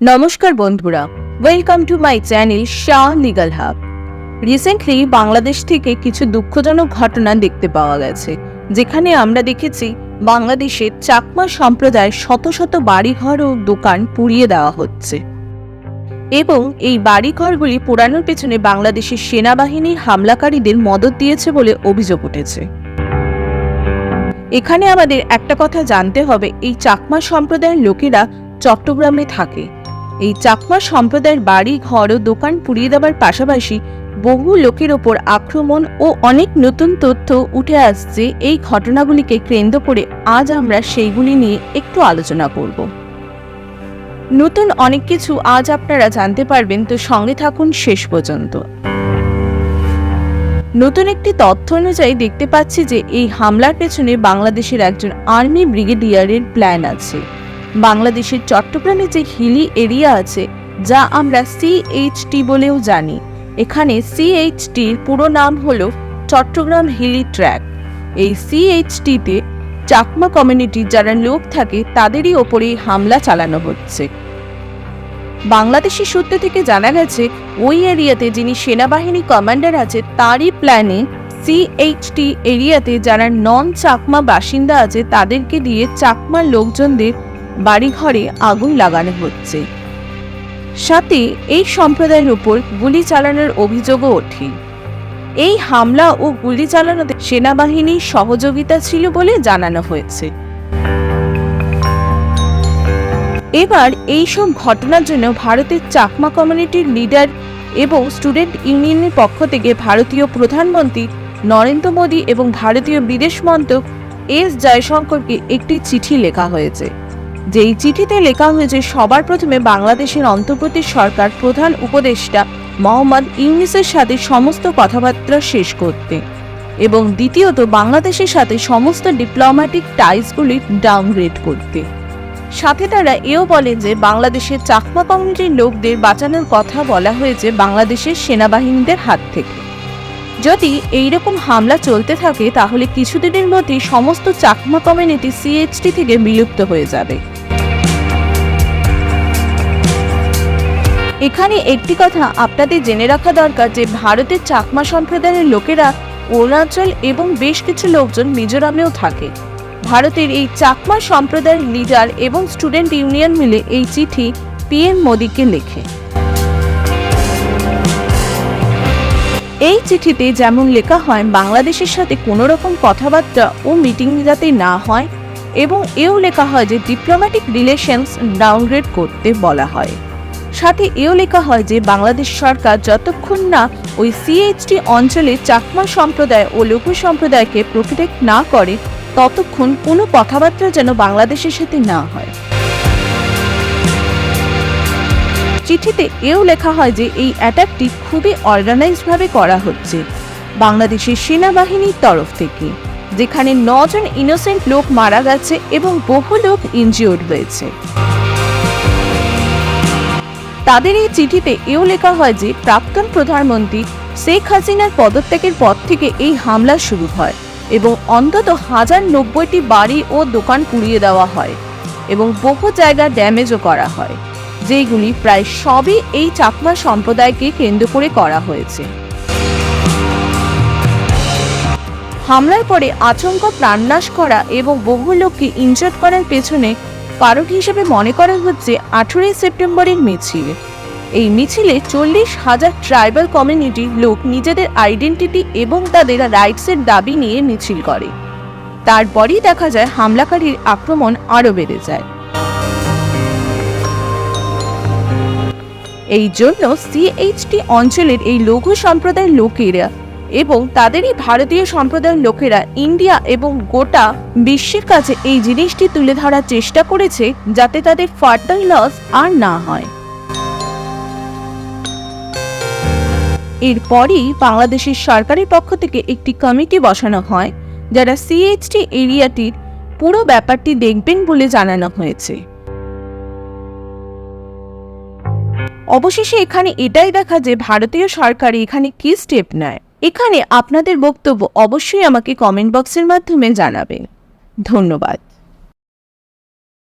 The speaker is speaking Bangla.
নমস্কার বন্ধুরা welcome to my channel Shah legal hub recently Bangladesh থেকে কিছু দুঃখজনক ঘটনা দেখতে পাওয়া গেছে, যেখানে আমরা দেখেছি বাংলাদেশের চাকমা সম্প্রদায়ের শত শত বাড়িঘর ও দোকান পুড়িয়ে দেওয়া হচ্ছে। এবং এই বাড়িঘরগুলি পোড়ানোর পেছনে বাংলাদেশের সেনাবাহিনীর হামলাকারীদের মদত দিয়েছে বলে অভিযোগ উঠেছে। এখানে আমাদের একটা কথা জানতে হবে, এই চাকমা সম্প্রদায়ের লোকেরা চট্টগ্রামে থাকে। এই চাকমা সম্প্রদায়ের বাড়ি, ঘর ও দোকান পুড়িয়ে দেওয়ার পাশাপাশি বহু লোকের ওপর আক্রমণ ও অনেক নতুন তথ্য উঠে আসছে। এই ঘটনাগুলিকে কেন্দ্র করে আজ আমরা সেইগুলি নিয়ে একটু আলোচনা করব। নতুন অনেক কিছু আজ আপনারা জানতে পারবেন, তো সঙ্গে থাকুন শেষ পর্যন্ত। নতুন একটি তথ্য অনুযায়ী দেখতে পাচ্ছি যে এই হামলার পেছনে বাংলাদেশের একজন আর্মি ব্রিগেডিয়ারের প্ল্যান আছে। বাংলাদেশের চট্টগ্রামে যে হিলি এরিয়া আছে, যা আমরা সিএইচটি বলেও জানি। এখানে সিএইচটির পুরো নাম হলো চট্টগ্রাম হিলি ট্র্যাক। এই সিএইচটিতে চাকমা কমিউনিটির যারা লোক থাকে, তাদেরই ওপরে হামলা চালানো হচ্ছে। বাংলাদেশি সূত্র থেকে জানা গেছে, ওই এরিয়াতে যিনি সেনাবাহিনী কমান্ডার আছে, তারই প্ল্যানে সিএইচটি এরিয়াতে যারা নন চাকমা বাসিন্দা আছে, তাদেরকে দিয়ে চাকমা লোকজনদের বাড়িঘরে আগুন লাগানো হচ্ছে। সাথে এই সম্প্রদায়ের উপর গুলি চালানোর অভিযোগও ওঠে। এই হামলা ও গুলি চালানোতে সেনাবাহিনীর সহযোগিতা ছিল বলে জানানো হয়েছে। এবার এই সব ঘটনার জন্য ভারতের চাকমা কমিউনিটির লিডার এবং স্টুডেন্ট ইউনিয়নের পক্ষ থেকে ভারতীয় প্রধানমন্ত্রী নরেন্দ্র মোদী এবং ভারতীয় বিদেশ মন্ত্রক এস জয়শঙ্করকে একটি চিঠি লেখা হয়েছে। যেই চিঠিতে লেখা হয়েছে, সবার প্রথমে বাংলাদেশের অন্তর্বর্তী সরকার প্রধান উপদেষ্টা মোহাম্মদ ইউনিসের সাথে সমস্ত কথাবার্তা শেষ করতে এবং দ্বিতীয়ত বাংলাদেশের সাথে সমস্ত ডিপ্লোম্যাটিক টাইসগুলি ডাউনগ্রেড করতে। সাথে তারা এও বলে যে, বাংলাদেশের চাকমা কমিউনিটির লোকদের বাঁচানোর কথা বলা হয়েছে বাংলাদেশের সেনাবাহিনীদের হাত থেকে। যদি এইরকম হামলা চলতে থাকে, তাহলে কিছুদিনের মধ্যেই সমস্ত চাকমা কমিউনিটি সিএইচটি থেকে বিলুপ্ত হয়ে যাবে। এখানে একটি কথা আপনাদের জেনে রাখা দরকার যে ভারতের চাকমা সম্প্রদায়ের লোকেরা অরুণাচল এবং বেশ কিছু লোকজন মিজোরামেও থাকে। ভারতের এই চাকমা সম্প্রদায়ের লিডার এবং স্টুডেন্ট ইউনিয়ন মিলে এই চিঠি পিএম মোদীকে লেখে। এই চিঠিতে যেমন লেখা হয়, বাংলাদেশের সাথে কোনো রকম কথাবার্তা ও মিটিং যাতে না হয় এবং এও লেখা হয় যে ডিপ্লোম্যাটিক রিলেশনস ডাউনগ্রেড করতে বলা হয়। সাথে এও লেখা হয় যে বাংলাদেশ সরকার যতক্ষণ না ওই সিএইচটি অঞ্চলে চাকমা সম্প্রদায় ও লঘু সম্প্রদায়কে প্রোটেক্ট না করে, ততক্ষণ কোনো কথাবার্তা যেন বাংলাদেশের সাথে না হয়। চিঠিতে এও লেখা হয় যে এই অ্যাটাকটি খুবই অর্গানাইজডভাবে করা হচ্ছে বাংলাদেশের সেনাবাহিনীর তরফ থেকে, যেখানে নজন ইনোসেন্ট লোক মারা গেছে এবং বহু লোক ইনজিওর্ড হয়েছে তাদের এই চিঠিতে এও লেখা হয় যে প্রাক্তন প্রধানমন্ত্রী শেখ হাসিনার পদত্যাগের পর থেকে এই হামলা শুরু হয় এবং অন্তত হাজার নব্বইটি বাড়ি ও দোকান পুড়িয়ে দেওয়া হয় এবং বহু জায়গা ড্যামেজও করা হয় যেগুলি প্রায় সবই এই চাকমা সম্প্রদায়কে কেন্দ্র করে করা হয়েছে। হামলার পরে আচমকা প্রাণনাশ করা এবং বহু লোককে ইনজার্ড করার পেছনে কারণ হিসেবে মনে করা হচ্ছে আঠেরোই সেপ্টেম্বরের মিছিল। এই মিছিলে চল্লিশ হাজার ট্রাইবাল কমিউনিটির লোক নিজেদের আইডেন্টিটি এবং তাদের রাইটসের দাবি নিয়ে মিছিল করে। তারপরই দেখা যায় হামলাকারীর আক্রমণ আরও বেড়ে যায়। এই জন্য সিএইচটি অঞ্চলের এই লঘু সম্প্রদায়ের লোকেরা এবং তাদেরই ভারতীয় সম্প্রদায়ের লোকেরা ইন্ডিয়া এবং গোটা বিশ্বের কাছে এই জিনিসটি তুলে ধরার চেষ্টা করেছে যাতে তাদের ফার্দার লস আর না হয়। এরপরই বাংলাদেশের সরকারের পক্ষ থেকে একটি কমিটি বসানো হয়, যারা সিএইচটি এরিয়াটির পুরো ব্যাপারটি দেখবেন বলে জানানো হয়েছে। অবশেষে এখানে এটাই দেখা যে ভারতীয় সরকার এখানে কি স্টেপ নেয়? এখানে আপনাদের বক্তব্য অবশ্যই আমাকে কমেন্ট বক্সের মাধ্যমে জানাবেন। ধন্যবাদ।